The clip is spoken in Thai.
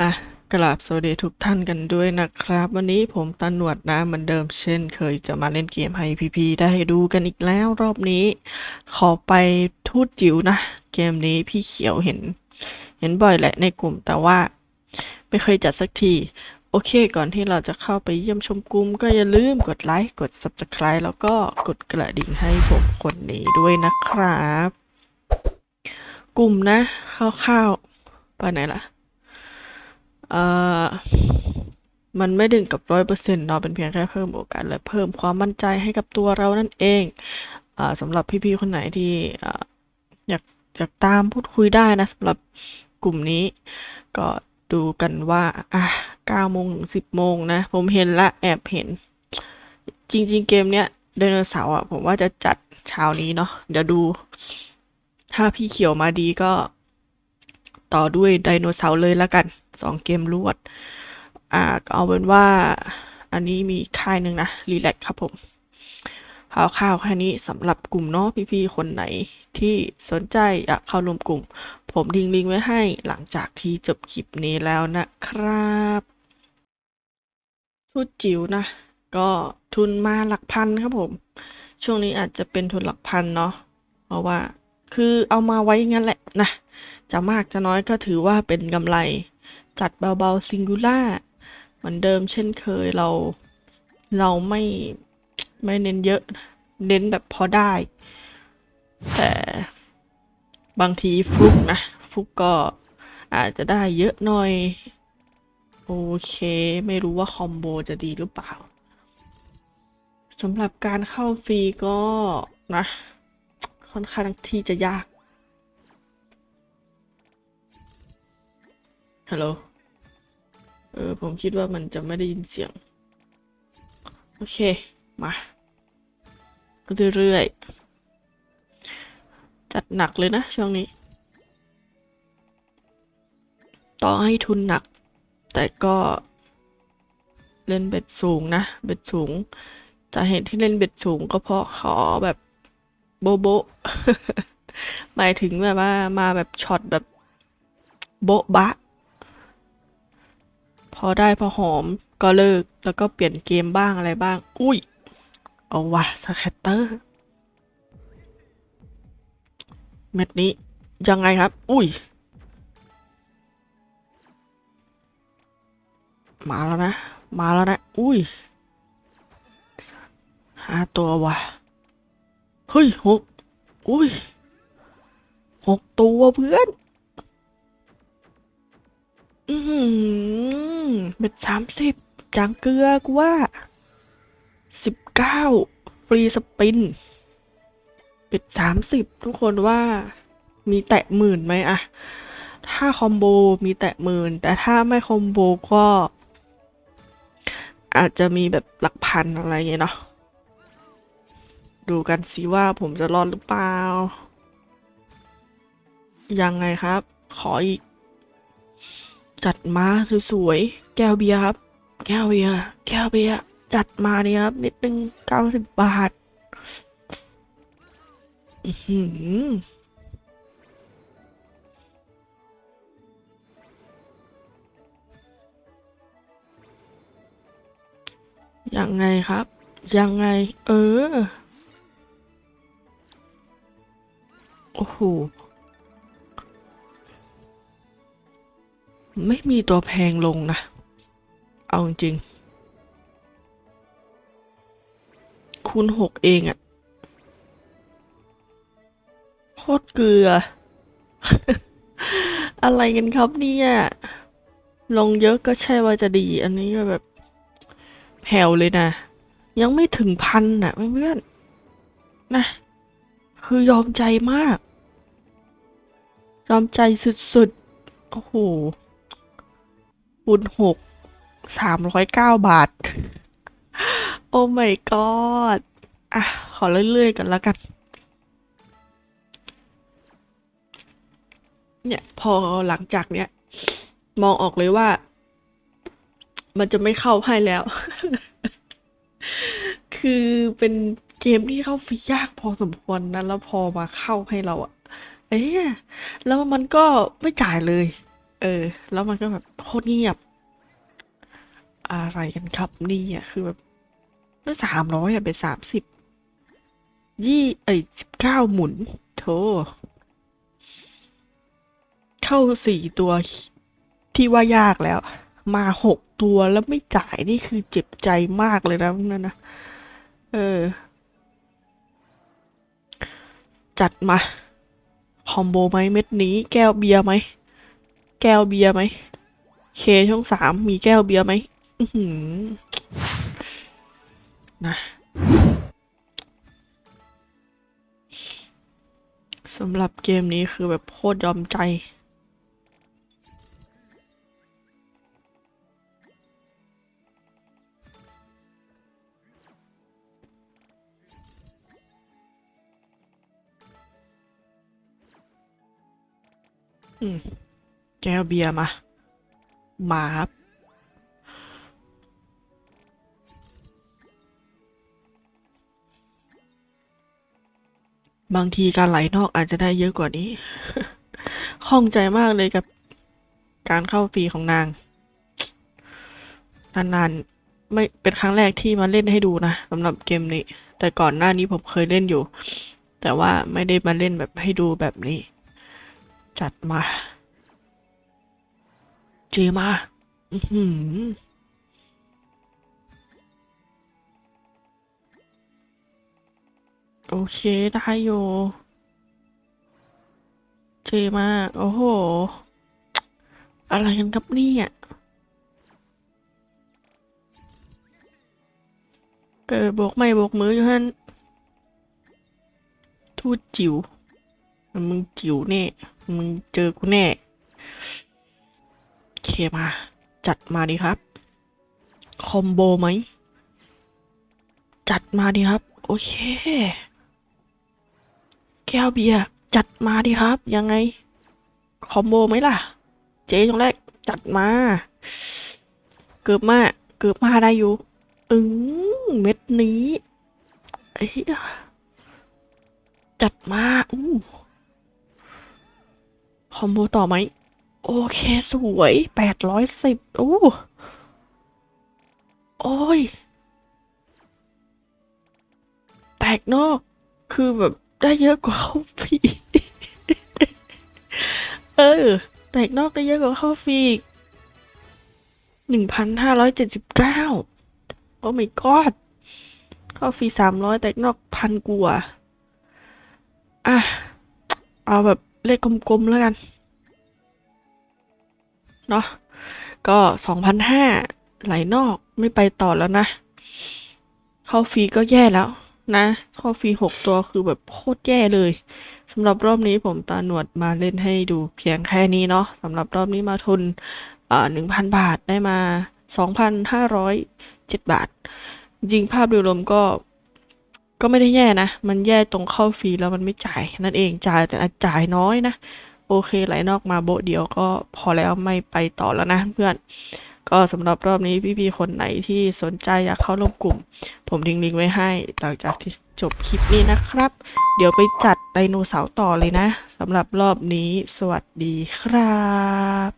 อะกราบสวัสดีทุกท่านกันด้วยนะครับ วันนี้ผมตาหนวดนะเหมือนเดิมเช่น เคยจะมาเล่นเกมให้พี่ๆได้ดูกันอีกแล้วรอบนี้ ขอไปทูตจิ๋วนะ เกมนี้พี่เขียวเห็น เห็นบ่อยแหละในกลุ่มแต่ว่า ไม่เคยจัดสักที โอเคก่อนที่เราจะเข้าไปเยี่ยมชมกลุ่มก็อย่าลืมกดไลค์กด Subscribe แล้วก็กดกระดิ่งให้ผมคนนี้ด้วยนะครับ กลุ่มนะคร่าวๆไปไหนล่ะเอ่อ มันไม่ดึงกับร้อยเปอร์เซ็นต์เนาะเป็นเพียงแค่เพิ่มโอกาสและเพิ่มความมั่นใจให้กับตัวเรานั่นเองอสำหรับพี่ๆคนไหนที่อ่าอยากจะตามพูดคุยได้นะสำหรับกลุ่มนี้ ก็ดูกันว่าอะเก้าโมงถึงสิบโมงนะ ผมเห็นละแอบเห็น จริง ๆ เกมเนี้ยไดโนเสาร์อะผมว่าจะจัดเช้านี้เนาะเดี๋ยวดู ถ้าพี่เขียวมาดีก็ต่อด้วยไดโนเสาร์เลยละกัน สองเกมรวด อ่าก็เอาเป็นว่าอันนี้มีค่ายหนึ่งนะ รีแลกครับผมคร่าวๆแค่นี้สำหรับกลุ่มเนาะพี่ๆคนไหนที่สนใจอยากเข้าร่วมกลุ่ม ผมทิ้งลิงก์ไว้ให้หลังจากที่จบคลิปนี้แล้วนะครับทุดจิ๋วนะ ก็ทุนมาหลักพันครับผม ช่วงนี้อาจจะเป็นทุนหลักพันเนาะเพราะว่าคือเอามาไว้งั้นแหละนะจะมากจะน้อยก็ถือว่าเป็นกำไร จัดเบาๆซิงคูล่าเหมือนเดิมเช่นเคยเรา เราไม่ไม่เน้นเยอะเน้นแบบพอได้ แต่บางทีฟลุกนะฟลุกก็อาจจะได้เยอะหน่อย โอเค ไม่รู้ว่าคอมโบจะดีหรือเปล่าสำหรับการเข้าฟรีก็นะ ค่อนข้างที่จะยากฮัลโหล ออ ผมคิดว่ามันจะไม่ได้ยินเสียง โอเค มาเรื่อยๆ จัดหนักเลยนะช่วงนี้ ต่อให้ทุนหนัก แต่ก็เล่นเบ็ดสูงนะ เบ็ดสูงจะเห็นที่เล่นเบ็ดสูงก็เพราะขอแบบโบโบหมายถึงแบบว่ามาแบบช็อตแบบโบ๊ะบะ พอได้พอหอมก็เลิกแล้วก็เปลี่ยนเกมบ้างอะไรบ้าง อุ้ย เอาว่ะสแคตเตอร์เม็ดนี้ยังไงครับ อุ้ย มาแล้วนะ มาแล้วนะ อุ้ยห้าตัวว่ะ เฮ้ยหกอุ้ยหกตัวเพื่อน อือหือเบ็ดสามสิบจางเกลือกูว่าสิบเก้าฟรีสปินเบ็ดสามสิบทุกคนว่ามีแตะหมื่นไหมอะถ้าคอมโบมีแตะหมื่นแต่ถ้าไม่คอมโบก็ อาจจะมีแบบหลักพันอะไรเงี้ยเนาะดูกันสิว่าผมจะรอดหรือเปล่า ยังไงครับ ขออีก จัดมาสวยๆแก้วเบียร์ครับ แก้วเบียร์แก้วเบียร์จัดมาเนี่ยครับนิดนึงเก้าสิบบาทยังไงครับ ยังไง เออ โอ้โห ไม่มีตัวแพงลงนะ เอาจริง คูณหกเองอะโคตรเกลือ อะไรกันครับเนี่ย ลงเยอะก็ใช่ว่าจะดี อันนี้ก็แบบแผ่วเลยนะ ยังไม่ถึงพันน่ะเพื่อนๆนะ คือยอมใจมาก ยอมใจสุดๆ โอ้โห คูณหกสามร้อยเก้าบาท โอ้ my god อะ ขอเรื่อย ๆ กันแล้วกัน เนี่ย พอหลังจากเนี้ย มองออกเลยว่า มันจะไม่เข้าให้แล้ว คือเป็นเกมที่เข้าฟรียากพอสมควรนะ แล้วพอมาเข้าให้เราอะเอ๊ะแล้วมันก็ไม่จ่ายเลย เออ แล้วมันก็แบบโคตรเงียบ อะไรกันครับนี่อะคือแบบตั้งสามร้อยอะเป็นสามสิบยี่เอ้ยสิบเก้าหมุนโธเข้าสี่ตัวที่ว่ายากแล้ว มาหกตัวแล้วไม่จ่ายนี่คือเจ็บใจมากเลยนะนั่นนะเออ จัดมา คอมโบไหมเม็ดนี้ แก้วเบียร์ไหม แก้วเบียร์ไหม เคช่องสามมีแก้วเบียร์ไหมหือนะสำหรับเกมนี้คือแบบโคตรยอมใจ อืม แก้วเบียร์มา มาครับบางทีการไหลนอกอาจจะได้เยอะกว่านี้ ข้องใจมากเลยกับการเข้าฟรีของนาง นานๆ ไม่เป็นครั้งแรกที่มาเล่นให้ดูนะสำหรับเกมนี้ แต่ก่อนหน้านี้ผมเคยเล่นอยู่ แต่ว่าไม่ได้มาเล่นแบบให้ดูแบบนี้ จัดมา เจมา อือหือโอเค ได้อยู่เจมา โอ้โห อะไรกันครับนี่ยเออโบกไม่โบกมืออยู่ฮันทูดจิ๋วมึงจิ๋วแน่ มึงเจอกูแน่ เคมา จัดมาดีครับ คอมโบไหม จัดมาดีครับ โอเค แก้วเบียร์จัดมาดีครับ ยังไง คอมโบไหมล่ะ เจ๊ตรงแรก จัดมา เกือบมา เกือบมาได้อยู่อืมเม็ดนี้ไอ้จัดมาอู้คอมโบต่อไหม โอเคสวยแปดร้อยสิบโอ้โอ้ย แตกนอก คือแบบได้เยอะกว่าเข้าฟรี เออ แตกนอกได้เยอะกว่าเข้าฟรีหนึ่งพันห้าร้อยเจ็ดสิบเก้าโอ้ my god เข้าฟรีสามร้อยแตกนอกพันกว่า อะ เอาแบบเลขกลมๆแล้วกัน เนาะก็สองพันห้าไหลนอกไม่ไปต่อแล้วนะ เข้าฟรีก็แย่แล้วนะ เข้าฟรีหกตัวคือแบบโคตรแย่เลยสำหรับรอบนี้ผมตาหนวดมาเล่นให้ดูเพียงแค่นี้เนาะสำหรับรอบนี้มาทุนอ่าหนึ่งพันบาทได้มาสองพันห้าร้อยเจ็ดบาท จริงภาพโดยรวมก็ก็ไม่ได้แย่นะ มันแย่ตรงเข้าฟรีแล้วมันไม่จ่ายนั่นเองจ่ายแต่จ่ายน้อยนะ โอเคไหลนอกมาโบเดียวก็พอแล้วไม่ไปต่อแล้วนะเพื่อน ก็สำหรับรอบนี้พี่ๆคนไหนที่สนใจอยากเข้าร่วมกลุ่ม ผมทิ้งลิงก์ไว้ให้หลังจากที่จบคลิปนี้นะครับ เดี๋ยวไปจัดไดโนเสาร์ต่อเลยนะสำหรับรอบนี้สวัสดีครับ